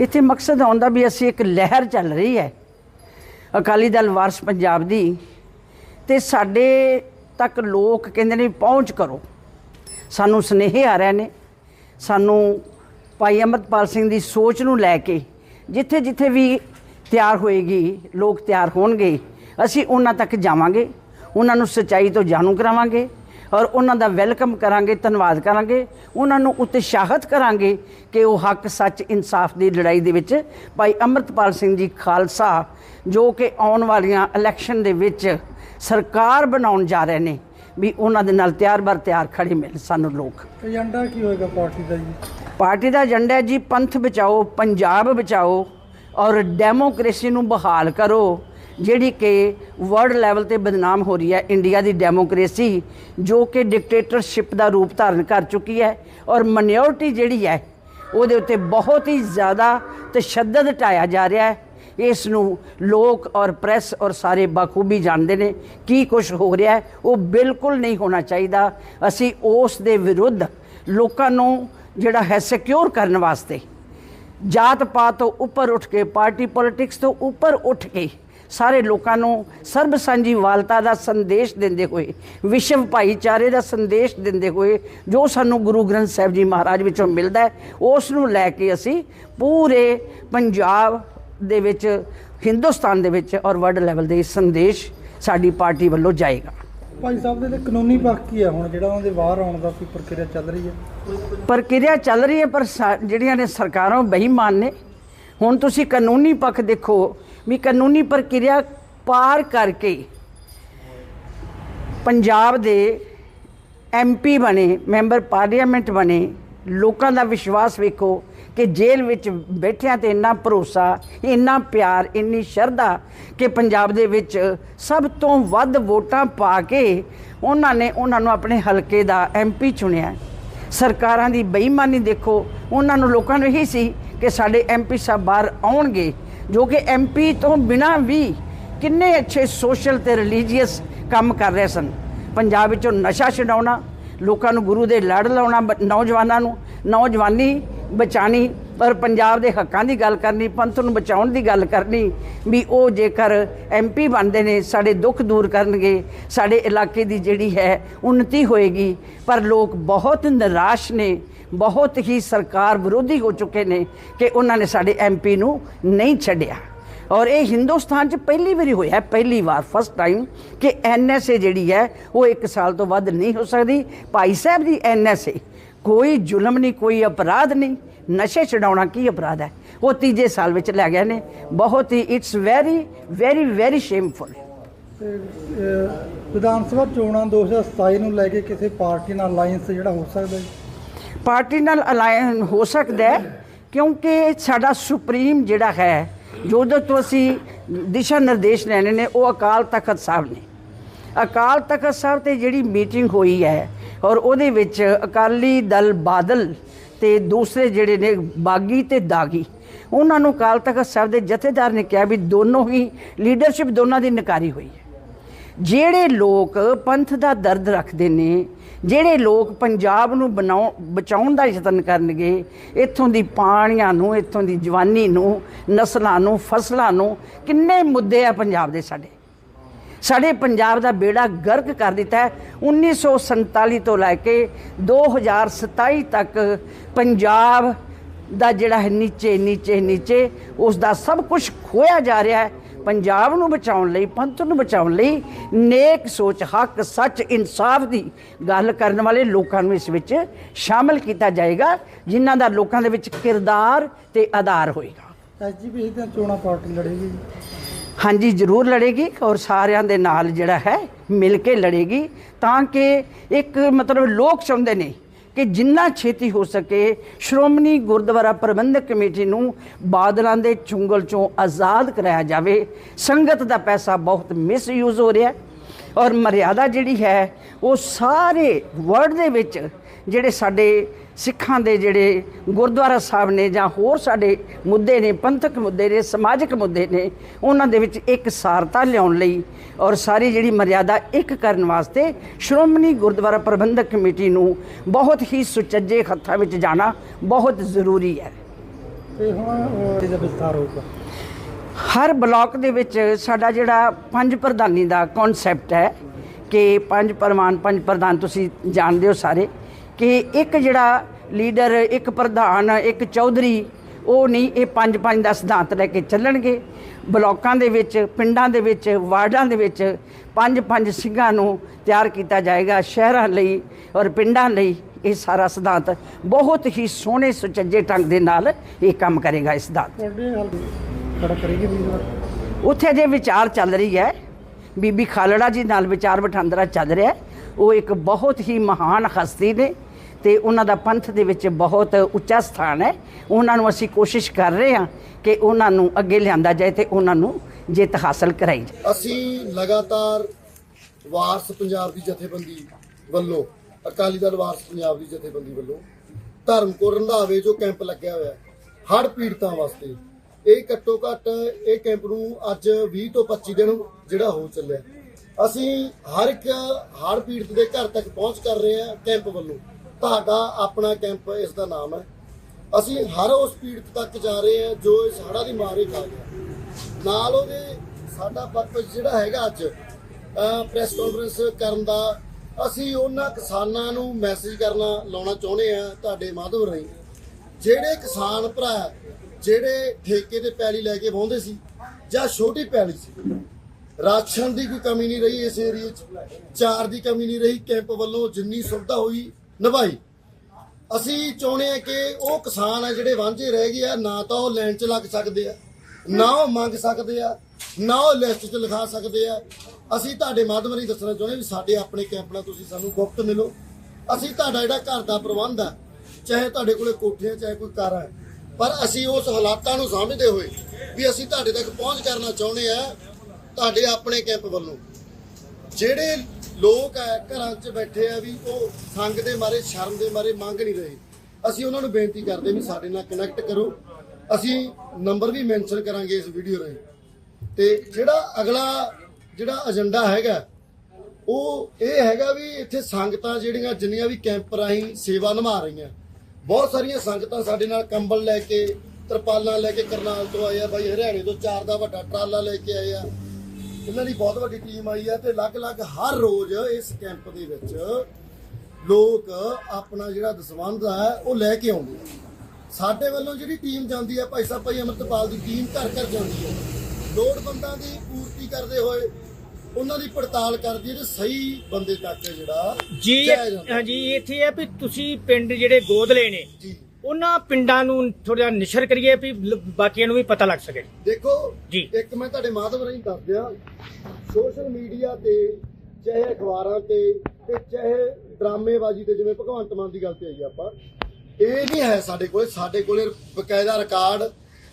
ਇੱਥੇ ਮਕਸਦ ਆਉਂਦਾ ਵੀ ਅਸੀਂ ਇੱਕ ਲਹਿਰ ਚੱਲ ਰਹੀ ਹੈ। ਅਕਾਲੀ ਦਲ ਵਾਰਸ ਪੰਜਾਬ ਦੀ ਤੇ ਸਾਡੇ ਤੱਕ ਲੋਕ ਕਹਿੰਦੇ ਨੇ ਪਹੁੰਚ ਕਰੋ। ਸਾਨੂੰ ਸੁਨੇਹੇ ਆ ਰਹੇ ਨੇ। ਸਾਨੂੰ ਭਾਈ ਅਮਰਪਾਲ ਸਿੰਘ ਦੀ ਸੋਚ ਨੂੰ ਲੈ ਕੇ ਜਿੱਥੇ ਜਿੱਥੇ ਵੀ ਤਿਆਰ ਹੋਏਗੀ, ਲੋਕ ਤਿਆਰ ਹੋਣਗੇ, ਅਸੀਂ ਉਹਨਾਂ ਤੱਕ ਜਾਵਾਂਗੇ। ਉਹਨਾਂ ਨੂੰ ਸੱਚਾਈ ਤੋਂ ਜਾਣੂ ਕਰਾਵਾਂਗੇ। ਔਰ ਉਹਨਾਂ ਦਾ ਵੈਲਕਮ ਕਰਾਂਗੇ ਧੰਨਵਾਦ ਕਰਾਂਗੇ। ਉਹਨਾਂ ਨੂੰ ਉਤਸ਼ਾਹਿਤ ਕਰਾਂਗੇ ਕਿ ਉਹ ਹੱਕ ਸੱਚ ਇਨਸਾਫ ਦੀ ਲੜਾਈ ਦੇ ਵਿੱਚ ਭਾਈ ਅਮਰਤਪਾਲ ਸਿੰਘ ਜੀ ਖਾਲਸਾ ਜੋ ਕਿ ਆਉਣ ਵਾਲੀਆਂ ਇਲੈਕਸ਼ਨ ਦੇ ਵਿੱਚ ਸਰਕਾਰ ਬਣਾਉਣ ਜਾ ਰਹੇ ਨੇ ਵੀ ਉਹਨਾਂ ਦੇ ਨਾਲ ਤਿਆਰ ਬਰ ਤਿਆਰ ਖੜੇ ਮਿਲ ਸਾਨੂੰ ਲੋਕ। ਏਜੰਡਾ ਕੀ ਹੋਏਗਾ ਪਾਰਟੀ ਦਾ ਜੀ? ਪਾਰਟੀ ਦਾ ਏਜੰਡਾ ਹੈ ਜੀ ਪੰਥ ਬਚਾਓ ਪੰਜਾਬ ਬਚਾਓ ਔਰ ਡੈਮੋਕ੍ਰੇਸੀ ਨੂੰ ਬਹਾਲ ਕਰੋ। ਜਿਹੜੀ ਕਿ ਵਰਲਡ ਲੈਵਲ ਤੇ ਬਦਨਾਮ ਹੋ ਰਹੀ ਹੈ ਇੰਡੀਆ ਦੀ ਡੈਮੋਕ੍ਰੇਸੀ ਜੋ ਕਿ ਡਿਕਟੇਟਰਸ਼ਿਪ ਦਾ ਰੂਪ ਧਾਰਨ ਕਰ ਚੁੱਕੀ ਹੈ ਔਰ ਮਾਈਨੋਰਿਟੀ ਜਿਹੜੀ ਹੈ, ਉਹਦੇ ਉੱਤੇ ਬਹੁਤ ਹੀ ਜ਼ਿਆਦਾ ਤਸ਼ੱਦਦ ਢਾਇਆ ਜਾ ਰਿਹਾ ਹੈ। ਇਸ ਨੂੰ ਲੋਕ ਔਰ ਪ੍ਰੈਸ ਔਰ ਸਾਰੇ ਬਾਖੂਬੀ ਜਾਣਦੇ ਨੇ ਕੀ ਕੁਝ ਹੋ ਰਿਹਾ ਉਹ ਬਿਲਕੁਲ ਨਹੀਂ ਹੋਣਾ ਚਾਹੀਦਾ। ਅਸੀਂ ਉਸ ਦੇ ਵਿਰੁੱਧ ਲੋਕਾਂ ਨੂੰ ਜਿਹੜਾ ਹੈ ਸਿਕਿਉਰ ਕਰਨ ਵਾਸਤੇ ਜਾਤ ਪਾਤ ਤੋਂ ਉੱਪਰ ਉੱਠ ਕੇ ਪਾਰਟੀ ਪੋਲਿਟਿਕਸ ਤੋਂ ਉੱਪਰ ਉੱਠ ਕੇ ਸਾਰੇ ਲੋਕਾਂ ਨੂੰ ਸਰਬ ਸਾਂਝੀਵਾਲਤਾ ਦਾ ਸੰਦੇਸ਼ ਦਿੰਦੇ ਹੋਏ ਵਿਸ਼ਵ ਭਾਈਚਾਰੇ ਦਾ ਸੰਦੇਸ਼ ਦਿੰਦੇ ਹੋਏ ਜੋ ਸਾਨੂੰ ਗੁਰੂ ਗ੍ਰੰਥ ਸਾਹਿਬ ਜੀ ਮਹਾਰਾਜ ਵਿੱਚੋਂ ਮਿਲਦਾ ਹੈ ਉਸ ਨੂੰ ਲੈ ਕੇ ਅਸੀਂ ਪੂਰੇ ਪੰਜਾਬ ਦੇ ਵਿੱਚ ਹਿੰਦੁਸਤਾਨ ਦੇ ਵਿੱਚ ਔਰ ਵਰਲਡ ਲੈਵਲ ਦੇ ਸੰਦੇਸ਼ ਸਾਡੀ ਪਾਰਟੀ ਵੱਲੋਂ ਜਾਏਗਾ। ਭਾਈ ਸਾਹਿਬ ਦੇ ਤੇ ਕਾਨੂੰਨੀ ਪੱਖ ਕੀ ਹੈ ਹੁਣ ਜਿਹੜਾ ਉਹਨਾਂ ਦੇ ਬਾਹਰ ਆਉਣ ਦਾ ਕੋਈ ਪ੍ਰਕਿਰਿਆ ਚੱਲ ਰਹੀ ਹੈ? ਪ੍ਰਕਿਰਿਆ ਚੱਲ ਰਹੀ ਹੈ ਪਰ ਜਿਹੜੀਆਂ ਨੇ ਸਰਕਾਰਾਂ ਬੇਈਮਾਨ ਨੇ। ਹੁਣ ਤੁਸੀਂ ਕਾਨੂੰਨੀ ਪੱਖ ਦੇਖੋ ਵੀ ਕਾਨੂੰਨੀ ਪ੍ਰਕਿਰਿਆ ਪਾਰ ਕਰਕੇ ਪੰਜਾਬ ਦੇ ਐਮਪੀ ਬਣੇ, ਮੈਂਬਰ ਪਾਰਲੀਮੈਂਟ ਬਣੇ, ਲੋਕਾਂ ਦਾ ਵਿਸ਼ਵਾਸ ਵੇਖੋ ਕਿ ਜੇਲ੍ਹ ਵਿੱਚ ਬੈਠਿਆਂ ਤੇ ਇੰਨਾ ਭਰੋਸਾ, ਇੰਨਾ ਪਿਆਰ, ਇੰਨੀ ਸ਼ਰਧਾ ਕਿ ਪੰਜਾਬ ਦੇ ਵਿੱਚ ਸਭ ਤੋਂ ਵੱਧ ਵੋਟਾਂ ਪਾ ਕੇ ਉਹਨਾਂ ਨੇ ਉਹਨਾਂ ਨੂੰ ਆਪਣੇ ਹਲਕੇ ਦਾ ਐਮਪੀ ਚੁਣਿਆ। ਸਰਕਾਰਾਂ ਦੀ ਬੇਈਮਾਨੀ ਦੇਖੋ, ਉਹਨਾਂ ਨੂੰ ਲੋਕਾਂ ਨੂੰ ਇਹੀ ਸੀ ਕਿ ਸਾਡੇ ਐਮਪੀ ਸਾਹਿਬ ਬਾਹਰ ਆਉਣਗੇ। ਜੋ ਕਿ ਐਮਪੀ ਤੋਂ ਬਿਨਾਂ ਵੀ ਕਿੰਨੇ ਅੱਛੇ ਸੋਸ਼ਲ ਤੇ ਰਿਲੀਜੀਅਸ ਕੰਮ ਕਰ ਰਹੇ ਸਨ। ਪੰਜਾਬ ਵਿੱਚੋਂ ਨਸ਼ਾ ਛਡਾਉਣਾ, ਲੋਕਾਂ ਨੂੰ ਗੁਰੂ ਦੇ ਲੜ ਲਾਉਣਾ, ਬ- ਨੌਜਵਾਨਾਂ ਨੂੰ, ਨੌਜਵਾਨੀ ਬਚਾਣੀ ਪਰ ਪੰਜਾਬ ਦੇ ਹੱਕਾਂ ਦੀ ਗੱਲ ਕਰਨੀ, ਪੰਥ ਨੂੰ ਬਚਾਉਣ ਦੀ ਗੱਲ ਕਰਨੀ, ਵੀ ਉਹ ਜੇਕਰ ਐਮਪੀ ਬਣਦੇ ਨੇ, ਸਾਡੇ ਦੁੱਖ ਦੂਰ ਕਰਨਗੇ, ਸਾਡੇ ਇਲਾਕੇ ਦੀ ਜਿਹੜੀ ਹੈ ਉન્નਤੀ ਹੋਏਗੀ, ਪਰ ਲੋਕ ਬਹੁਤ ਨਿਰਾਸ਼ ਨੇ ਬਹੁਤ ਹੀ ਸਰਕਾਰ ਵਿਰੋਧੀ ਹੋ ਚੁੱਕੇ ਨੇ ਕਿ ਉਹਨਾਂ ਨੇ ਸਾਡੇ ਐਮਪੀ ਨੂੰ ਨਹੀਂ ਛੱਡਿਆ। ਔਰ ਇਹ ਹਿੰਦੁਸਤਾਨ 'ਚ ਪਹਿਲੀ ਵਾਰੀ ਹੋਇਆ, ਪਹਿਲੀ ਵਾਰ ਫਸਟ ਟਾਈਮ ਕਿ ਐਨਐਸਏ ਜਿਹੜੀ ਹੈ, ਉਹ 1 ਸਾਲ ਤੋਂ ਵੱਧ ਨਹੀਂ ਹੋ ਸਕਦੀ। ਭਾਈ ਸਾਹਿਬ ਦੀ ਐਨਐਸਏ ਕੋਈ ਜ਼ੁਲਮ ਨਹੀਂ, ਕੋਈ ਅਪਰਾਧ ਨਹੀਂ। ਨਸ਼ੇ ਛਡਾਉਣਾ ਕੀ ਅਪਰਾਧ ਹੈ? ਉਹ ਤੀਜੇ ਸਾਲ ਵਿੱਚ ਲੈ ਗਏ ਨੇ। ਬਹੁਤ ਹੀ it's very very very shameful ਵਿਧਾਨ ਸਭਾ ਚੋਣਾਂ 2027 ਨੂੰ ਲੈ ਕੇ ਕਿਸੇ ਪਾਰਟੀ ਨਾਲ ਅਲਾਈਅੰਸ ਜਿਹੜਾ ਹੋ ਸਕਦਾ ਜੀ ਪਾਰਟੀ ਨਾਲ ਅਲਾਇਨ ਹੋ ਸਕਦਾ ਹੈ, ਕਿਉਂਕਿ ਸਾਡਾ ਸੁਪਰੀਮ ਜਿਹੜਾ ਹੈ ਜਿਹਦੇ ਤੋਂ ਅਸੀਂ ਦਿਸ਼ਾ ਨਿਰਦੇਸ਼ ਲੈਣੇ ਨੇ, ਉਹ ਅਕਾਲ ਤਖਤ ਸਾਹਿਬ ਨੇ। ਅਕਾਲ ਤਖਤ ਸਾਹਿਬ ਤੇ ਜਿਹੜੀ ਮੀਟਿੰਗ ਹੋਈ ਹੈ, ਔਰ ਉਹਦੇ ਵਿੱਚ ਅਕਾਲੀ ਦਲ ਬਾਦਲ ਤੇ ਦੂਸਰੇ ਜਿਹੜੇ ਨੇ, ਬਾਗੀ ਤੇ ਦਾਗੀ, ਉਹਨਾਂ ਨੂੰ ਅਕਾਲ ਤਖਤ ਸਾਹਿਬ ਦੇ ਜਥੇਦਾਰ ਨੇ ਕਿਹਾ ਵੀ ਦੋਨੋਂ ਹੀ ਲੀਡਰਸ਼ਿਪ ਦੋਨਾਂ ਦੀ ਨਕਾਰੀ ਹੋਈ ਹੈ। ਜਿਹੜੇ ਲੋਕ ਪੰਥ ਦਾ ਦਰਦ ਰੱਖਦੇ ਨੇ, ਜਿਹੜੇ ਲੋਕ ਪੰਜਾਬ ਨੂੰ ਬਣਾਉ, ਬਚਾਉਣ ਦਾ ਯਤਨ ਕਰਨਗੇ, ਇੱਥੋਂ ਦੀ ਪਾਣੀਆਂ ਨੂੰ, ਇੱਥੋਂ ਦੀ ਜਵਾਨੀ ਨੂੰ, ਨਸਲਾਂ ਨੂੰ, ਫਸਲਾਂ ਨੂੰ ਕਿੰਨੇ ਮੁੱਦੇ ਆ ਪੰਜਾਬ ਦੇ ਸਾਡੇ। ਸਾਡੇ ਪੰਜਾਬ ਦਾ ਬੇੜਾ ਗਰਕ ਕਰ ਦਿੱਤਾ ਹੈ। 1947 ਤੋਂ ਲੈ ਕੇ 2027 ਤੱਕ ਪੰਜਾਬ ਦਾ ਜਿਹੜਾ ਹੈ ਨੀਚੇ ਨੀਚੇ ਨੀਚੇ ਉਸ ਦਾ ਸਭ ਕੁਝ ਖੋਇਆ ਜਾ ਰਿਹਾ ਹੈ। ਪੰਜਾਬ ਨੂੰ ਬਚਾਉਣ ਲਈ ਪੰਥ ਨੂੰ ਬਚਾਉਣ ਲਈ ਨੇਕ ਸੋਚ ਹੱਕ ਸੱਚ ਇਨਸਾਫ ਦੀ ਗੱਲ ਕਰਨ ਵਾਲੇ ਲੋਕਾਂ ਨੂੰ ਇਸ ਵਿੱਚ ਸ਼ਾਮਲ ਕੀਤਾ ਜਾਏਗਾ ਜਿਨ੍ਹਾਂ ਦਾ ਲੋਕਾਂ ਦੇ ਵਿੱਚ ਕਿਰਦਾਰ ਤੇ ਆਧਾਰ ਹੋਏਗਾ। ਐਸਜੀਪੀ ਦੀਆਂ ਚੋਣਾਂ ਪਾਰਟੀ ਲੜੇਗੀ ਹਾਂਜੀ ਜ਼ਰੂਰ ਲੜੇਗੀ ਔਰ ਸਾਰਿਆਂ ਦੇ ਨਾਲ ਜਿਹੜਾ ਹੈ ਮਿਲ ਕੇ ਲੜੇਗੀ ਤਾਂ ਕਿ ਇੱਕ ਮਤਲਬ ਲੋਕ ਚਾਹੁੰਦੇ ਨੇ ਕਿ ਜਿੰਨਾ ਛੇਤੀ ਹੋ ਸਕੇ ਸ਼੍ਰੋਮਣੀ ਗੁਰਦੁਆਰਾ ਪ੍ਰਬੰਧਕ ਕਮੇਟੀ ਨੂੰ ਬਾਦਲਾਂ ਦੇ ਚੁੰਗਲ ਚੋਂ ਆਜ਼ਾਦ ਕਰਾਇਆ ਜਾਵੇ। ਸੰਗਤ ਦਾ ਪੈਸਾ ਬਹੁਤ ਮਿਸਯੂਜ਼ ਹੋ ਰਿਹਾ ਔਰ ਮਰਿਆਦਾ ਜਿਹੜੀ ਹੈ, ਉਹ ਸਾਰੇ ਵਰਲਡ ਦੇ ਵਿੱਚ ਜਿਹੜੇ ਸਾਡੇ ਸਿੱਖਾਂ ਦੇ ਜਿਹੜੇ ਗੁਰਦੁਆਰਾ ਸਾਹਿਬ ਨੇ ਜਾਂ ਹੋਰ ਸਾਡੇ ਮੁੱਦੇ ਨੇ ਪੰਥਕ ਮੁੱਦੇ ਨੇ ਸਮਾਜਿਕ ਮੁੱਦੇ ਨੇ ਉਹਨਾਂ ਦੇ ਵਿੱਚ ਇੱਕ ਸਾਰਤਾ ਲਿਆਉਣ ਲਈ ਔਰ ਸਾਰੀ ਜਿਹੜੀ ਮਰਿਆਦਾ ਇੱਕ ਕਰਨ ਵਾਸਤੇ ਸ਼੍ਰੋਮਣੀ ਗੁਰਦੁਆਰਾ ਪ੍ਰਬੰਧਕ ਕਮੇਟੀ ਨੂੰ ਬਹੁਤ ਹੀ ਸੁਚੱਜੇ ਹੱਥਾਂ ਵਿੱਚ ਜਾਣਾ ਬਹੁਤ ਜ਼ਰੂਰੀ ਹੈ। ਤੇ ਹੁਣ ਅਹ, ਇਹਦਾ ਵਿਸਥਾਰ ਹੋਊਗਾ ਹਰ ਬਲਾਕ ਦੇ ਵਿੱਚ ਸਾਡਾ ਜਿਹੜਾ ਪੰਜ ਪ੍ਰਧਾਨੀ ਦਾ ਕਨਸੈਪਟ ਹੈ ਕਿ ਪੰਜ ਪ੍ਰਮਾਨ ਪੰਜ ਪ੍ਰਧਾਨ ਤੁਸੀਂ ਜਾਣਦੇ ਹੋ ਸਾਰੇ। ਕਿ ਇੱਕ ਜਿਹੜਾ ਲੀਡਰ, ਇੱਕ ਪ੍ਰਧਾਨ, ਇੱਕ ਚੌਧਰੀ, ਉਹ ਨਹੀਂ, ਇਹ ਪੰਜ ਪੰਜ ਦਾ ਸਿਧਾਂਤ ਲੈ ਕੇ ਚੱਲਣਗੇ। ਬਲਾਕਾਂ ਦੇ ਵਿੱਚ, ਪਿੰਡਾਂ ਦੇ ਵਿੱਚ, ਵਾਰਡਾਂ ਦੇ ਵਿੱਚ ਪੰਜ ਪੰਜ ਸਿੰਘਾਂ ਨੂੰ ਤਿਆਰ ਕੀਤਾ ਜਾਏਗਾ ਸ਼ਹਿਰਾਂ ਲਈ ਔਰ ਪਿੰਡਾਂ ਲਈ ਇਹ ਸਾਰਾ ਸਿਧਾਂਤ। ਬਹੁਤ ਹੀ ਸੋਹਣੇ ਸੁਚੱਜੇ ਢੰਗ ਦੇ ਨਾਲ ਇਹ ਕੰਮ ਕਰੇਗਾ ਇਸ ਸਿਧਾਂਤ। ਉੱਥੇ ਜੇ ਵਿਚਾਰ ਚੱਲ ਰਹੀ ਹੈ। ਬੀਬੀ ਖਾਲੜਾ ਜੀ ਨਾਲ ਵਿਚਾਰ ਵਟਾਂਦਰਾ ਚੱਲ ਰਿਹਾ ਉਹ ਇੱਕ ਬਹੁਤ ਹੀ ਮਹਾਨ ਹਸਤੀ ਨੇ। ਤੇ ਉਹਨਾਂ ਦਾ ਪੰਥ ਦੇ ਵਿੱਚ ਬਹੁਤ ਉੱਚਾ ਸਥਾਨ ਹੈ। ਉਹਨਾਂ ਨੂੰ ਅਸੀਂ ਕੋਸ਼ਿਸ਼ ਕਰ ਰਹੇ ਹਾਂ ਕਿ ਉਹਨਾਂ ਨੂੰ ਅੱਗੇ ਲਿਆਂਦਾ ਜਾਏ ਤੇ ਉਹਨਾਂ ਨੂੰ ਜਿੱਤ ਹਾਸਲ ਕਰਾਈ ਜਾਏ। ਅਸੀਂ ਲਗਾਤਾਰ ਵਾਰਸ ਪੰਜਾਬ ਦੀ ਜਥੇਬੰਦੀ ਵੱਲੋਂ, ਅਕਾਲੀ ਦਲ ਵਾਰਸ ਪੰਜਾਬ ਦੀ ਜਥੇਬੰਦੀ ਵੱਲੋਂ ਧਰਮਕੋਟ ਰੰਧਾਵੇ ਜੋ ਕੈਂਪ ਲੱਗਿਆ ਹੋਇਆ ਹੜ੍ਹ ਪੀੜਤਾਂ ਵਾਸਤੇ ਇਹ ਘੱਟੋ ਘੱਟ ਇਹ ਕੈਂਪ ਨੂੰ ਅੱਜ 20 ਤੋਂ 25 ਦਿਨ ਜਿਹੜਾ ਹੋ ਚੱਲਿਆ। ਅਸੀਂ ਹਰ ਇੱਕ ਹੜ ਪੀੜਤ ਦੇ ਘਰ ਤੱਕ ਪਹੁੰਚ ਕਰ ਰਹੇ ਹਾਂ ਕੈਂਪ ਵੱਲੋਂ। ਤੁਹਾਡਾ ਆਪਣਾ ਕੈਂਪ ਇਸ ਦਾ ਨਾਮ ਹੈ। ਅਸੀਂ ਹਰ ਉਸ ਪੀੜਤ ਤੱਕ ਜਾ ਰਹੇ ਹਾਂ ਜੋ ਇਸ ਹੜ੍ਹਾਂ ਦੀ ਮਾਰੇ ਖਾ ਗਿਆ। ਨਾਲ ਉਹਦੇ ਸਾਡਾ ਪਰਪਸ ਜਿਹੜਾ ਹੈਗਾ ਅੱਜ ਪ੍ਰੈਸ ਕਾਨਫਰੰਸ ਕਰਨ ਦਾ, ਅਸੀਂ ਉਹਨਾਂ ਕਿਸਾਨਾਂ ਨੂੰ ਮੈਸੇਜ ਕਰਨਾ, ਲਾਉਣਾ ਚਾਹੁੰਦੇ ਆ ਤੁਹਾਡੇ ਮਾਧਵ ਰਾਹੀਂ। ਜਿਹੜੇ ਕਿਸਾਨ ਭਰਾ, ਜਿਹੜੇ ਠੇਕੇ ਤੇ ਪੈਲੀ ਲੈ ਕੇ ਵਾਹੁੰਦੇ ਸੀ ਜਾਂ ਛੋਟੀ ਪੈਲੀ ਸੀ, ਰਾਸ਼ਨ ਦੀ ਕੋਈ ਕਮੀ ਨਹੀਂ ਰਹੀ ਇਸ ਏਰੀਏ 'ਚ, ਚਾਰ ਦੀ ਕਮੀ ਨਹੀਂ ਰਹੀ, ਕੈਂਪ ਵੱਲੋਂ ਜਿੰਨੀ ਸੁਵਿਧਾ ਹੋਈ ਨਿਭਾਈ। ਅਸੀਂ ਚਾਹੁੰਦੇ ਆ ਕਿ ਉਹ ਕਿਸਾਨ ਆ ਜਿਹੜੇ ਵਾਂਝੇ ਰਹਿ ਗਏ ਆ, ਨਾ ਤਾਂ ਉਹ ਲੈਣ 'ਚ ਲੱਗ ਸਕਦੇ ਆ, ਨਾ ਉਹ ਮੰਗ ਸਕਦੇ ਆ, ਨਾ ਉਹ ਲਿਸਟ 'ਚ ਲਿਖਾ ਸਕਦੇ ਆ। ਅਸੀਂ ਤੁਹਾਡੇ ਮਾਧਿਅਮ ਰਾਹੀਂ ਦੱਸਣਾ ਚਾਹੁੰਦੇ ਵੀ ਸਾਡੇ ਆਪਣੇ ਕੈਂਪ ਨਾਲ ਤੁਸੀਂ ਸਾਨੂੰ ਗੁਪਤ ਮਿਲੋ। ਅਸੀਂ ਤੁਹਾਡਾ ਜਿਹੜਾ ਘਰ ਦਾ ਪ੍ਰਬੰਧ ਆ, ਚਾਹੇ ਤੁਹਾਡੇ ਕੋਲੇ ਕੋਠੀਆਂ, ਚਾਹੇ ਕੋਈ ਘਰ ਹੈ ਪਰ ਅਸੀਂ ਉਸ ਹਾਲਾਤਾਂ ਨੂੰ ਸਮਝਦੇ ਹੋਏ ਵੀ ਅਸੀਂ ਤੁਹਾਡੇ ਤੱਕ ਪਹੁੰਚ ਕਰਨਾ ਚਾਹੁੰਦੇ ਆ ਤੁਹਾਡੇ ਆਪਣੇ ਕੈਂਪ ਵੱਲੋਂ। ਜਿਹੜੇ ਲੋਕ ਹੈ ਘਰਾਂ 'ਚ ਬੈਠੇ ਆ ਵੀ ਉਹ ਸੰਗ ਦੇ ਮਾਰੇ, ਸ਼ਰਮ ਦੇ ਮਾਰੇ ਮੰਗ ਨਹੀਂ ਰਹੇ। ਅਸੀਂ ਉਹਨਾਂ ਨੂੰ ਬੇਨਤੀ ਕਰਦੇ ਵੀ ਸਾਡੇ ਨਾਲ ਕਨੈਕਟ ਕਰੋ। ਅਸੀਂ ਨੰਬਰ ਵੀ ਮੈਂਸ਼ਨ ਕਰਾਂਗੇ ਇਸ ਵੀਡੀਓ ਰਾਹੀਂ। ਤੇ ਜਿਹੜਾ ਅਗਲਾ, ਜਿਹੜਾ ਏਜੰਡਾ ਹੈਗਾ, ਉਹ ਇਹ ਹੈਗਾ ਵੀ ਇੱਥੇ ਸੰਗਤਾਂ ਜਿਹੜੀਆਂ, ਜਿੰਨੀਆਂ ਵੀ ਕੈਂਪ ਰਾਹੀਂ ਸੇਵਾ ਨਿਭਾ ਰਹੀਆਂ। ਬਹੁਤ ਸਾਰੀਆਂ ਸੰਗਤਾਂ ਸਾਡੇ ਨਾਲ ਕੰਬਲ ਲੈ ਕੇ, ਤਰਪਾਲਾਂ ਲੈ ਕੇ ਕਰਨਾਲ ਤੋਂ ਆਏ ਆ। ਬਾਈ ਹਰਿਆਣੇ ਤੋਂ ਚਾਰ ਦਾ ਵੱਡਾ ਟਰਾਲਾ ਲੈ ਕੇ ਆਏ ਆ। ਇਹਨਾਂ ਦੀ ਬਹੁਤ ਵੱਡੀ ਟੀਮ ਆਈ ਆ ਤੇ ਅਲੱਗ-ਅਲੱਗ ਹਰ ਰੋਜ਼ ਇਸ ਕੈਂਪ ਦੇ ਵਿੱਚ ਲੋਕ ਆਪਣਾ ਜਿਹੜਾ ਦਸਵੰਧ ਹੈ ਉਹ ਲੈ ਕੇ ਆਉਂਦੇ ਆ। ਸਾਡੇ ਵੱਲੋਂ ਜਿਹੜੀ ਟੀਮ ਜਾਂਦੀ ਹੈ ਭਾਈ ਸਾਹਿਬ ਭਾਈ ਅਮਰਤਪਾਲ ਦੀ ਟੀਮ ਘਰ ਘਰ ਜਾਂਦੀ ਹੈ। ਲੋੜਵੰਦਾਂ ਦੀ ਪੂਰਤੀ ਕਰਦੇ ਹੋਏ ਉਹਨਾਂ ਦੀ ਪੜਤਾਲ ਕਰਦੀ ਹੈ ਤੇ ਸਹੀ ਬੰਦੇ ਤੱਕ ਜਿਹੜਾ ਜੀ। ਹਾਂਜੀ ਇੱਥੇ ਹੈ ਵੀ ਤੁਸੀਂ ਪਿੰਡ ਜਿਹੜੇ ਗੋਦ ਲਏ ਨੇ ਜੀ। ਉਹਨਾਂ ਪਿੰਡਾਂ ਨੂੰ ਥੋੜਾ ਨਿਸ਼ਰ ਕਰੀਏ ਵੀ ਲ- ਬਾਕੀਆਂ ਨੂੰ ਵੀ ਪਤਾ ਲੱਗ ਸਕੇ। ਦੇਖੋ ਜੀ। ਇੱਕ ਮੈਂ ਤੁਹਾਡੇ ਮਾਧਵ ਰਾਹੀਂ ਦੱਸ ਦਿਆਂ ਸੋਸ਼ਲ ਮੀਡੀਆ ਤੇ ਚਾਹੇ ਅਖਬਾਰਾਂ ਤੇ ਤੇ ਚਾਹੇ ਡਰਾਮੇਬਾਜ਼ੀ ਤੇ ਜਿਵੇਂ ਭਗਵੰਤ ਮਾਨ ਦੀ ਗੱਲ ਤੇ ਆਈ ਆਪਾਂ ਇਹ ਨਹੀਂ ਹੈ ਸਾਡੇ ਕੋਲੇ। ਸਾਡੇ ਕੋਲੇ ਬਕਾਇਦਾ ਰਿਕਾਰਡ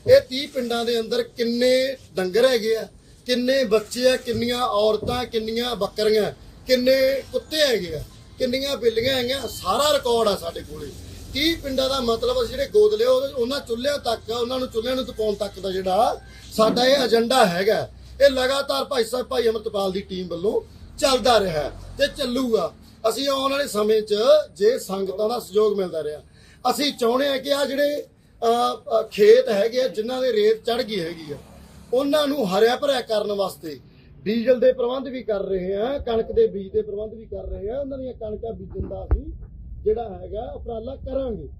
ਇਹ 30 ਪਿੰਡਾਂ ਦੇ ਅੰਦਰ ਕਿੰਨੇ ਡੰਗਰ ਹੈਗੇ ਆ ਕਿੰਨੇ ਬੱਚੇ ਆ ਕਿੰਨੀਆਂ ਔਰਤਾਂ ਕਿੰਨੀਆਂ ਬੱਕਰੀਆਂ ਕਿੰਨੇ ਕੁੱਤੇ ਹੈਗੇ ਆ ਕਿੰਨੀਆਂ ਬਿੱਲੀਆਂ ਹੈਗੀਆਂ ਸਾਰਾ ਰਿਕਾਰਡ ਆ ਸਾਡੇ ਕੋਲੇ। 30 ਪਿੰਡਾਂ ਦਾ ਮਤਲਬ ਅਸੀਂ ਜਿਹੜੇ ਗੋਦ ਲਿਓ ਉਹਨਾਂ ਚੁੱਲ੍ਹਿਆਂ ਤੱਕ, ਉਹਨਾਂ ਨੂੰ ਚੁੱਲ੍ਹਿਆਂ ਨੂੰ ਤਪਾਉਣ ਤੱਕ ਦਾ ਜਿਹੜਾ ਸਾਡਾ ਇਹ ਏਜੰਡਾ ਹੈਗਾ। ਇਹ ਲਗਾਤਾਰ ਭਾਈ ਸਾਹਿਬ, ਭਾਈ ਅਮਰਤਪਾਲ ਦੀ ਟੀਮ ਵੱਲੋਂ ਚੱਲਦਾ ਰਿਹਾ ਤੇ ਚੱਲੂਗਾ। ਅਸੀਂ ਆਉਣ ਵਾਲੇ ਸਮੇਂ 'ਚ ਜੇ ਸੰਗਤਾਂ ਦਾ ਸਹਿਯੋਗ ਮਿਲਦਾ ਰਿਹਾ, ਅਸੀਂ ਚਾਹੁੰਦੇ ਆ ਕਿ ਆ ਜਿਹੜੇ ਖੇਤ ਹੈਗੇ ਆ, ਜਿਨ੍ਹਾਂ ਦੇ ਰੇਤ ਚੜ ਗਈ ਹੈਗੀ ਆ, ਉਹਨਾਂ ਨੂੰ ਹਰਿਆ ਭਰਿਆ ਕਰਨ ਵਾਸਤੇ ਡੀਜ਼ਲ ਦੇ ਪ੍ਰਬੰਧ ਵੀ ਕਰ ਰਹੇ ਆ ਕਣਕ ਦੇ ਬੀਜ ਦੇ ਪ੍ਰਬੰਧ ਵੀ ਕਰ ਰਹੇ ਆ ਉਹਨਾਂ ਦੀਆਂ ਕਣਕਾਂ ਬੀਜਣ ਦਾ ਅਸੀਂ ਜਿਹੜਾ ਹੈਗਾ ਉਪਰਾਲਾ ਕਰਾਂਗੇ।